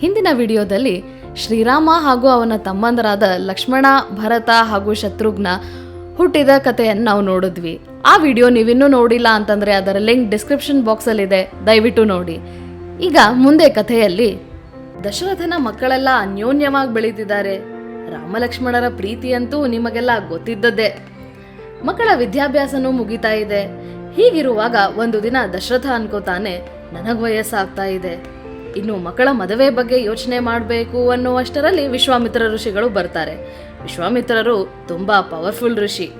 ಹಿಂದಿನ ವಿಡಿಯೋದಲ್ಲಿ ಶ್ರೀರಾಮ ಹಾಗೂ ಅವನ ತಮ್ಮಂದರಾದ ಲಕ್ಷ್ಮಣ, ಭರತ ಹಾಗೂ ಶತ್ರುಘ್ನ ಹುಟ್ಟಿದ ಕಥೆಯನ್ನು ನಾವು ನೋಡಿದ್ವಿ. ಆ ವಿಡಿಯೋ ನೀವಿನ್ನೂ ನೋಡಿಲ್ಲ ಅಂತಂದ್ರೆ ಅದರ ಲಿಂಕ್ ಡಿಸ್ಕ್ರಿಪ್ಷನ್ ಬಾಕ್ಸಲ್ಲಿದೆ. ದಯವಿಟ್ಟು ನೋಡಿ. ಈಗ ಮುಂದೆ ಕಥೆಯಲ್ಲಿ, ದಶರಥನ ಮಕ್ಕಳೆಲ್ಲ ಅನ್ಯೋನ್ಯವಾಗಿ ಬೆಳೀತಿದ್ದಾರೆ. ರಾಮಲಕ್ಷ್ಮಣರ ಪ್ರೀತಿಯಂತೂ ನಿಮಗೆಲ್ಲ ಗೊತ್ತಿದ್ದದ್ದೇ. ಮಕ್ಕಳ ವಿದ್ಯಾಭ್ಯಾಸನೂ ಮುಗಿತಾ ಇದೆ. ಹೀಗಿರುವಾಗ ಒಂದು ದಿನ ದಶರಥ ಅನ್ಕೋತಾನೆ, ನನಗೆ ವಯಸ್ಸಾಗ್ತಾ ಇದೆ. ಇನ್ನು ಮಕ್ಕಳ ಮದುವೆ ಬಗ್ಗೆ ಯೋಚನೆ ಮಾಡಬೇಕು ಅನ್ನುವಷ್ಟರಲ್ಲಿ ವಿಶ್ವಾಮಿತ್ರ ಋಷಿಗಳು ಬರ್ತಾರೆ. ವಿಶ್ವಾಮಿತ್ರರು ತುಂಬಾ ಪವರ್ಫುಲ್ ಋಷಿ.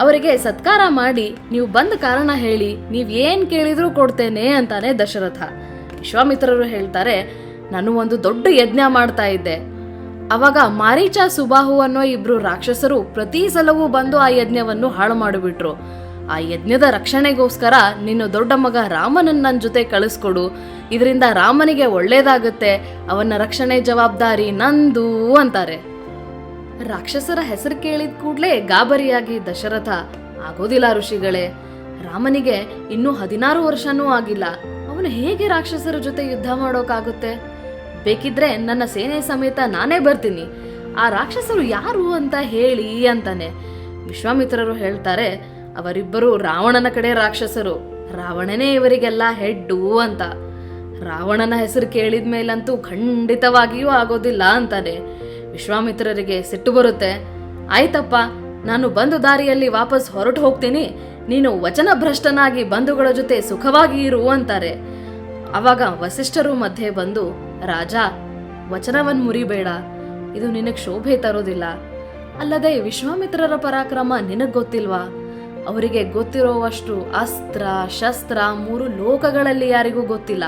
ಅವರಿಗೆ ಸತ್ಕಾರ ಮಾಡಿ, ನೀವು ಬಂದ ಕಾರಣ ಹೇಳಿ, ನೀವು ಏನು ಕೇಳಿದ್ರು ಕೊಡ್ತೇನೆ ಅಂತಾನೆ ದಶರಥ. ವಿಶ್ವಾಮಿತ್ರರು ಹೇಳ್ತಾರೆ, ನಾನು ಒಂದು ದೊಡ್ಡ ಯಜ್ಞ ಮಾಡ್ತಾ ಇದ್ದೆ. ಅವಾಗ ಮಾರೀಚ ಸುಬಾಹು ಅನ್ನೋ ಇಬ್ರು ರಾಕ್ಷಸರು ಪ್ರತಿ ಸಲವೂ ಬಂದು ಆ ಯಜ್ಞವನ್ನು ಹಾಳು ಮಾಡಿಬಿಟ್ರು. ಆ ಯಜ್ಞದ ರಕ್ಷಣೆಗೋಸ್ಕರ ನಿನ್ನ ದೊಡ್ಡ ಮಗ ರಾಮನನ್ನ ನನ್ನ ಜೊತೆ ಕಳಿಸ್ಕೊಡು. ಇದರಿಂದ ರಾಮನಿಗೆ ಒಳ್ಳೇದಾಗುತ್ತೆ, ಅವನ ರಕ್ಷಣೆ ಜವಾಬ್ದಾರಿ ನಂದು ಅಂತಾರೆ. ರಾಕ್ಷಸರ ಹೆಸರು ಕೇಳಿದ ಕೂಡಲೇ ಗಾಬರಿಯಾಗಿ ದಶರಥ, ಆಗೋದಿಲ್ಲ ಋಷಿಗಳೇ, ರಾಮನಿಗೆ ಇನ್ನೂ ಹದಿನಾರು ವರ್ಷನೂ ಆಗಿಲ್ಲ, ಅವನು ಹೇಗೆ ರಾಕ್ಷಸರ ಜೊತೆ ಯುದ್ಧ ಮಾಡೋಕ್ಕಾಗುತ್ತೆ ಬೇಕಿದ್ರೆ ನನ್ನ ಸೇನೆ ಸಮೇತ ನಾನೇ ಬರ್ತೀನಿ, ಆ ರಾಕ್ಷಸರು ಯಾರು ಅಂತ ಹೇಳಿ ಅಂತಾನೆ. ವಿಶ್ವಾಮಿತ್ರರು ಹೇಳ್ತಾರೆ, ಅವರಿಬ್ಬರು ರಾವಣನ ಕಡೆ ರಾಕ್ಷಸರು, ರಾವಣನೇ ಇವರಿಗೆಲ್ಲ ಹೆಡ್ಡು ಅಂತ. ರಾವಣನ ಹೆಸರು ಕೇಳಿದ ಮೇಲಂತೂ ಖಂಡಿತವಾಗಿಯೂ ಆಗೋದಿಲ್ಲ ಅಂತಾನೆ. ವಿಶ್ವಾಮಿತ್ರರಿಗೆ ಸಿಟ್ಟು ಬರುತ್ತೆ. ಆಯ್ತಪ್ಪ, ನಾನು ಬಂದು ದಾರಿಯಲ್ಲಿ ವಾಪಸ್ ಹೊರಟು ಹೋಗ್ತೀನಿ. ನೀನು ವಚನಭ್ರಷ್ಟನಾಗಿ ಬಂಧುಗಳ ಜೊತೆ ಸುಖವಾಗಿ ಇರು ಅಂತಾರೆ. ಅವಾಗ ವಸಿಷ್ಠರು ಮಧ್ಯೆ ಬಂದು, ರಾಜ, ವಚನವನ್ ಮುರಿಬೇಡ. ಇದು ನಿನಗೆ ಶೋಭೆ ತರೋದಿಲ್ಲ. ಅಲ್ಲದೆ ವಿಶ್ವಾಮಿತ್ರರ ಪರಾಕ್ರಮ ನಿನಗೆ ಗೊತ್ತಿಲ್ವಾ? ಅವರಿಗೆ ಗೊತ್ತಿರೋವಷ್ಟು ಅಸ್ತ್ರ, ಶಸ್ತ್ರ ಮೂರು ಲೋಕಗಳಲ್ಲಿ ಯಾರಿಗೂ ಗೊತ್ತಿಲ್ಲ.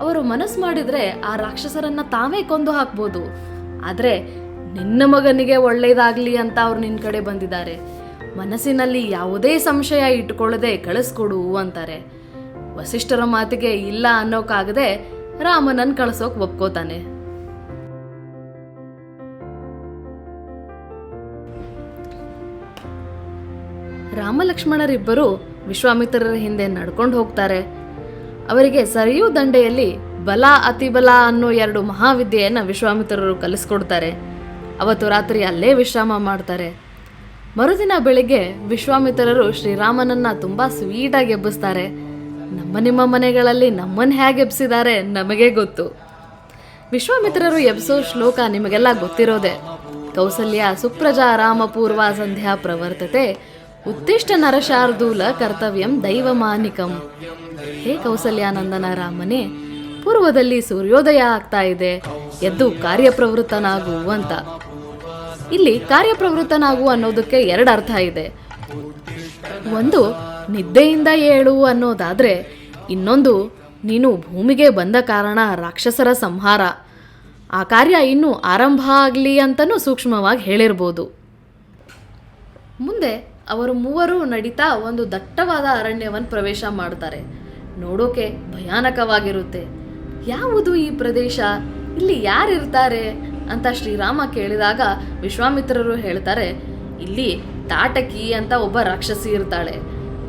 ಅವರು ಮನಸ್ಸು ಮಾಡಿದ್ರೆ ಆ ರಾಕ್ಷಸರನ್ನ ತಾವೇ ಕೊಂದು ಹಾಕ್ಬೋದು. ಆದರೆ ನಿನ್ನ ಮಗನಿಗೆ ಒಳ್ಳೇದಾಗ್ಲಿ ಅಂತ ಅವ್ರು ನಿನ್ನ ಕಡೆ ಬಂದಿದ್ದಾರೆ. ಮನಸ್ಸಿನಲ್ಲಿ ಯಾವುದೇ ಸಂಶಯ ಇಟ್ಕೊಳ್ಳದೆ ಕಳಿಸ್ಕೊಡು ಅಂತಾರೆ. ವಸಿಷ್ಠರ ಮಾತಿಗೆ ಇಲ್ಲ ಅನ್ನೋಕ್ಕಾಗದೆ ರಾಮನನ್ ಕಳ್ಸೋಕ್ ಒಪ್ಕೋತಾನೆ. ರಾಮಲಕ್ಷ್ಮಣರಿಬ್ಬರು ವಿಶ್ವಾಮಿತ್ರರ ಹಿಂದೆ ನಡ್ಕೊಂಡು ಹೋಗ್ತಾರೆ. ಅವರಿಗೆ ಸರಿಯೂ ದಂಡೆಯಲ್ಲಿ ಬಲ ಅತಿಬಲ ಅನ್ನೋ ಎರಡು ಮಹಾವಿದ್ಯೆಯನ್ನು ವಿಶ್ವಾಮಿತ್ರರು ಕಲಿಸ್ಕೊಡ್ತಾರೆ. ಅವತ್ತು ರಾತ್ರಿ ಅಲ್ಲೇ ವಿಶ್ರಾಮ ಮಾಡ್ತಾರೆ. ಮರುದಿನ ಬೆಳಿಗ್ಗೆ ವಿಶ್ವಾಮಿತ್ರರು ಶ್ರೀರಾಮನನ್ನ ತುಂಬಾ ಸ್ವೀಟಾಗಿ ಎಬ್ಬಿಸ್ತಾರೆ. ನಮ್ಮ ನಿಮ್ಮ ಮನೆಗಳಲ್ಲಿ ನಮ್ಮನ್ನು ಹೇಗೆ ಎಬ್ಸಿದ್ದಾರೆ ನಮಗೆ ಗೊತ್ತು. ವಿಶ್ವಾಮಿತ್ರರು ಎಬ್ಸೋ ಶ್ಲೋಕ ನಿಮಗೆಲ್ಲ ಗೊತ್ತಿರೋದೆ. ಕೌಸಲ್ಯ, ಸುಪ್ರಜಾ, ರಾಮಪೂರ್ವ ಸಂಧ್ಯಾ ಪ್ರವರ್ತತೆ ಉತ್ತಿಷ್ಟ ನರಶಾರ್ದೂಲ ಕರ್ತವ್ಯಂ ದೈವಮಾನಿಕಂ. ಹೇ ಕೌಸಲ್ಯಾನಂದನ ರಾಮನೇ, ಪೂರ್ವದಲ್ಲಿ ಸೂರ್ಯೋದಯ ಆಗ್ತಾ ಇದೆ, ಎದ್ದು ಕಾರ್ಯಪ್ರವೃತ್ತನಾಗು ಅಂತ ಇಲ್ಲಿ ಕಾರ್ಯಪ್ರವೃತ್ತನಾಗು ಅನ್ನೋದಕ್ಕೆ ಎರಡು ಅರ್ಥ ಇದೆ. ಒಂದು, ನಿದ್ದೆಯಿಂದ ಏಳು ಅನ್ನೋದಾದ್ರೆ, ಇನ್ನೊಂದು, ನೀನು ಭೂಮಿಗೆ ಬಂದ ಕಾರಣ ರಾಕ್ಷಸರ ಸಂಹಾರ. ಆ ಕಾರ್ಯ ಇನ್ನೂ ಆರಂಭ ಆಗಲಿ ಅಂತಲೂ ಸೂಕ್ಷ್ಮವಾಗಿ ಹೇಳಿರ್ಬೋದು. ಮುಂದೆ, ಅವರು ಮೂವರು ನಡೀತಾ ಒಂದು ದಟ್ಟವಾದ ಅರಣ್ಯವನ್ನು ಪ್ರವೇಶ ಮಾಡ್ತಾರೆ. ನೋಡೋಕೆ ಭಯಾನಕವಾಗಿರುತ್ತೆ. ಯಾವುದು ಈ ಪ್ರದೇಶ? ಇಲ್ಲಿ ಯಾರಿರ್ತಾರೆ? ಅಂತ ಶ್ರೀರಾಮ ಕೇಳಿದಾಗ ವಿಶ್ವಾಮಿತ್ರರು ಹೇಳ್ತಾರೆ, ಇಲ್ಲಿ ತಾಟಕಿ ಅಂತ ಒಬ್ಬ ರಾಕ್ಷಸಿ ಇರ್ತಾಳೆ.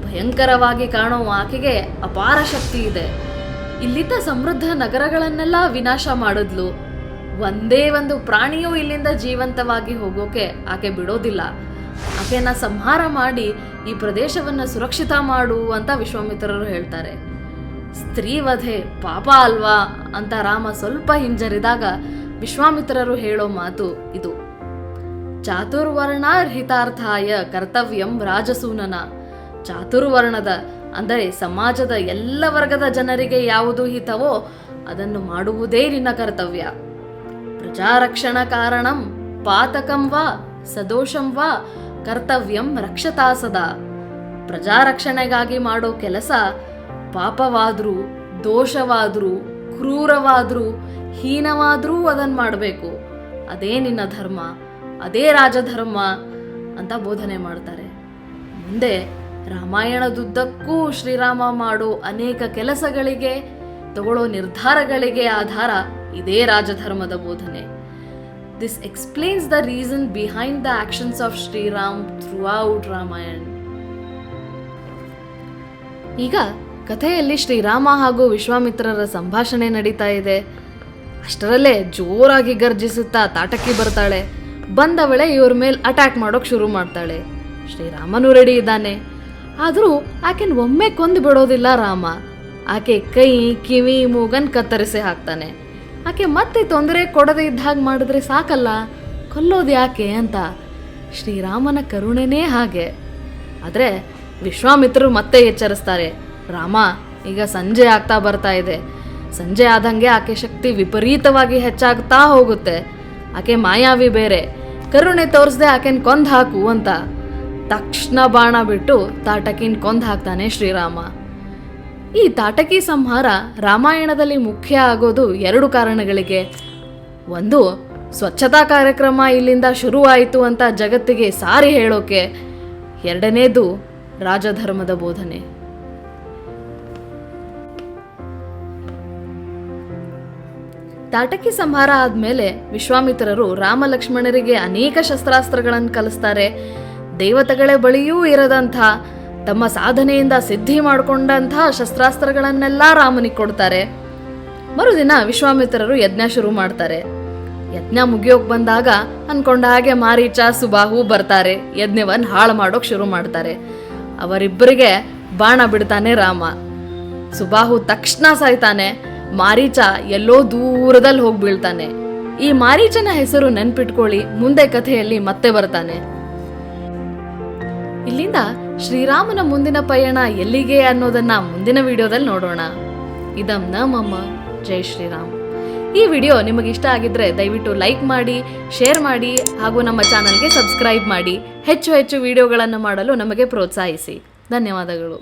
ಭಯಂಕರವಾಗಿ ಕಾಣೋ ಆಕೆಗೆ ಅಪಾರ ಶಕ್ತಿ ಇದೆ. ಇಲ್ಲಿದ್ದ ಸಮೃದ್ಧ ನಗರಗಳನ್ನೆಲ್ಲ ವಿನಾಶ ಮಾಡಿದ್ಲು. ಒಂದೇ ಒಂದು ಪ್ರಾಣಿಯು ಇಲ್ಲಿಂದ ಜೀವಂತವಾಗಿ ಹೋಗೋಕೆ ಆಕೆ ಬಿಡೋದಿಲ್ಲ. ಆಕೆನ ಸಂಹಾರ ಮಾಡಿ ಈ ಪ್ರದೇಶವನ್ನ ಸುರಕ್ಷಿತ ಮಾಡು ಅಂತ ವಿಶ್ವಾಮಿತ್ರರು ಹೇಳ್ತಾರೆ. ಸ್ತ್ರೀವಧೆ ಪಾಪ ಅಲ್ವಾ ಅಂತ ರಾಮ ಸ್ವಲ್ಪ ಹಿಂಜರಿದಾಗ ವಿಶ್ವಾಮಿತ್ರರು ಹೇಳೋ ಮಾತು ಇದು. ಚಾತುರ್ವರ್ಣಾರ್ಹಿತಾರ್ಥಾಯ ಕರ್ತವ್ಯಂ ರಾಜಸೂನನ. ಚಾತುರ್ವರ್ಣದ ಅಂದರೆ ಸಮಾಜದ ಎಲ್ಲ ವರ್ಗದ ಜನರಿಗೆ ಯಾವುದು ಹಿತವೋ ಅದನ್ನು ಮಾಡುವುದೇ ನಿನ್ನ ಕರ್ತವ್ಯ. ಪ್ರಜಾರಕ್ಷಣ ಕಾರಣಂ ಪಾತಕಂ ವಾ ಸದೋಷಂ ವಾ ಕರ್ತವ್ಯಂ ರಕ್ಷತಾ ಸದಾ. ಪ್ರಜಾರಕ್ಷಣೆಗಾಗಿ ಮಾಡೋ ಕೆಲಸ ಪಾಪವಾದ್ರೂ, ದೋಷವಾದರೂ, ಕ್ರೂರವಾದರೂ, ಹೀನವಾದರೂ ಅದನ್ನು ಮಾಡಬೇಕು. ಅದೇ ನಿನ್ನ ಧರ್ಮ, ಅದೇ ರಾಜಧರ್ಮ ಅಂತ ಬೋಧನೆ ಮಾಡ್ತಾರೆ. ಮುಂದೆ ರಾಮಾಯಣದುದ್ದಕ್ಕೂ ಶ್ರೀರಾಮ ಮಾಡೋ ಅನೇಕ ಕೆಲಸಗಳಿಗೆ, ತಗೊಳ್ಳೋ ನಿರ್ಧಾರಗಳಿಗೆ ಆಧಾರ ಇದೇ ರಾಜಧರ್ಮದ ಬೋಧನೆ. This explains the reason behind the actions of Shri Ram throughout Ramayan. ಈಗ ಕಥೆಯಲ್ಲಿ ಶ್ರೀರಾಮ ಹಾಗೂ ವಿಶ್ವಾಮಿತ್ರರ ಸಂಭಾಷಣೆ ನಡೀತಾ ಇದೆ. ಅಷ್ಟರಲ್ಲೇ ಜೋರಾಗಿ ಗರ್ಜಿಸುತ್ತಾ ತಾಟಕಿ ಬರ್ತಾಳೆ. ಬಂದವಳೆ ಇವ್ರ ಮೇಲೆ ಅಟ್ಯಾಕ್ ಮಾಡೋಕೆ ಶುರು ಮಾಡ್ತಾಳೆ. ಶ್ರೀರಾಮನು ರೆಡಿ ಇದ್ದಾನೆ. ಆದರೂ ಆಕೆನ ಒಮ್ಮೆ ಕೊಂದು ಬಿಡೋದಿಲ್ಲ ರಾಮ. ಆಕೆ ಕೈ, ಕಿವಿ, ಮೂಗನ್ ಕತ್ತರಿಸಿ ಹಾಕ್ತಾನೆ. ಆಕೆ ಮತ್ತೆ ತೊಂದರೆ ಕೊಡದೇ ಇದ್ದ ಹಾಗೆ ಮಾಡಿದ್ರೆ ಸಾಕಲ್ಲ. ಕೊಲ್ಲೋದು ಯಾಕೆ ಅಂತ. ಶ್ರೀರಾಮನ ಕರುಣೆನೇ ಹಾಗೆ. ಆದರೆ ವಿಶ್ವಾಮಿತ್ರರು ಮತ್ತೆ ಎಚ್ಚರಿಸ್ತಾರೆ. ರಾಮ, ಈಗ ಸಂಜೆ ಆಗ್ತಾ ಬರ್ತಾ ಇದೆ. ಸಂಜೆ ಆದಂಗೆ ಆಕೆ ಶಕ್ತಿ ವಿಪರೀತವಾಗಿ ಹೆಚ್ಚಾಗ್ತಾ ಹೋಗುತ್ತೆ. ಆಕೆ ಮಾಯಾವಿ ಬೇರೆ. ಕರುಣೆ ತೋರಿಸ್ದೆ ಆಕೆನ ಕೊಂದು ಹಾಕು ಅಂತ. ತಕ್ಷಣ ಬಾಣ ಬಿಟ್ಟು ತಾಟಕಿನ ಕೊಂದು ಹಾಕ್ತಾನೆ ಶ್ರೀರಾಮ. ಈ ತಾಟಕಿ ಸಂಹಾರ ರಾಮಾಯಣದಲ್ಲಿ ಮುಖ್ಯ ಆಗೋದು ಎರಡು ಕಾರಣಗಳಿಗೆ. ಒಂದು, ಸ್ವಚ್ಛತಾ ಕಾರ್ಯಕ್ರಮ ಇಲ್ಲಿಂದ ಶುರುವಾಯಿತು ಅಂತ ಜಗತ್ತಿಗೆ ಸಾರಿ ಹೇಳೋಕೆ. ಎರಡನೇದು, ರಾಜಧರ್ಮದ ಬೋಧನೆ. ತಾಟಕಿ ಸಂಹಾರ ಆದ್ಮೇಲೆ ವಿಶ್ವಾಮಿತ್ರರು ರಾಮ ಲಕ್ಷ್ಮಣರಿಗೆ ಅನೇಕ ಶಸ್ತ್ರಾಸ್ತ್ರಗಳನ್ನು ಕಲಿಸ್ತಾರೆ. ದೇವತೆಗಳ ಬಳಿಯೂ ಇರದಂಥ, ತಮ್ಮ ಸಾಧನೆಯಿಂದ ಸಿದ್ಧಿ ಮಾಡಿಕೊಂಡಂತಹ ಶಸ್ತ್ರಾಸ್ತ್ರಗಳನ್ನೆಲ್ಲ ರಾಮನಿಗೆ ಕೊಡ್ತಾರೆ. ಮರುದಿನ ವಿಶ್ವಾಮಿತ್ರರು ಯಜ್ಞ ಶುರು ಮಾಡ್ತಾರೆ. ಯಜ್ಞ ಮುಗಿಯೋಕ್ ಬಂದಾಗ ಅನ್ಕೊಂಡ ಹಾಗೆ ಮಾರೀಚ, ಸುಬಾಹು ಬರ್ತಾರೆ. ಯಜ್ಞವನ್ನು ಹಾಳು ಮಾಡೋಕ್ ಶುರು ಮಾಡ್ತಾರೆ. ಅವರಿಬ್ಬರಿಗೆ ಬಾಣ ಬಿಡ್ತಾನೆ ರಾಮ. ಸುಬಾಹು ತಕ್ಷಣ ಸಾಯ್ತಾನೆ. ಮಾರೀಚ ಎಲ್ಲೋ ದೂರದಲ್ಲಿ ಹೋಗಿ ಬೀಳ್ತಾನೆ. ಈ ಮಾರೀಚನ ಹೆಸರು ನೆನ್ಪಿಟ್ಕೊಳ್ಳಿ, ಮುಂದೆ ಕಥೆಯಲ್ಲಿ ಮತ್ತೆ ಬರ್ತಾನೆ. ಇಲ್ಲಿಂದ ಶ್ರೀರಾಮನ ಮುಂದಿನ ಪಯಣ ಎಲ್ಲಿಗೆ ಅನ್ನೋದನ್ನ ಮುಂದಿನ ವಿಡಿಯೋದಲ್ಲಿ ನೋಡೋಣ. ಇದಂ ನ ಮಮ್ಮ ಜೈ ಶ್ರೀರಾಮ್. ಈ ವಿಡಿಯೋ ನಿಮಗೆ ಇಷ್ಟ ಆಗಿದ್ರೆ ದಯವಿಟ್ಟು ಲೈಕ್ ಮಾಡಿ, ಶೇರ್ ಮಾಡಿ, ಹಾಗೂ ನಮ್ಮ ಚಾನಲ್ಗೆ ಸಬ್ಸ್ಕ್ರೈಬ್ ಮಾಡಿ. ಹೆಚ್ಚು ಹೆಚ್ಚು ವಿಡಿಯೋಗಳನ್ನು ಮಾಡಲು ನಮಗೆ ಪ್ರೋತ್ಸಾಹಿಸಿ. ಧನ್ಯವಾದಗಳು.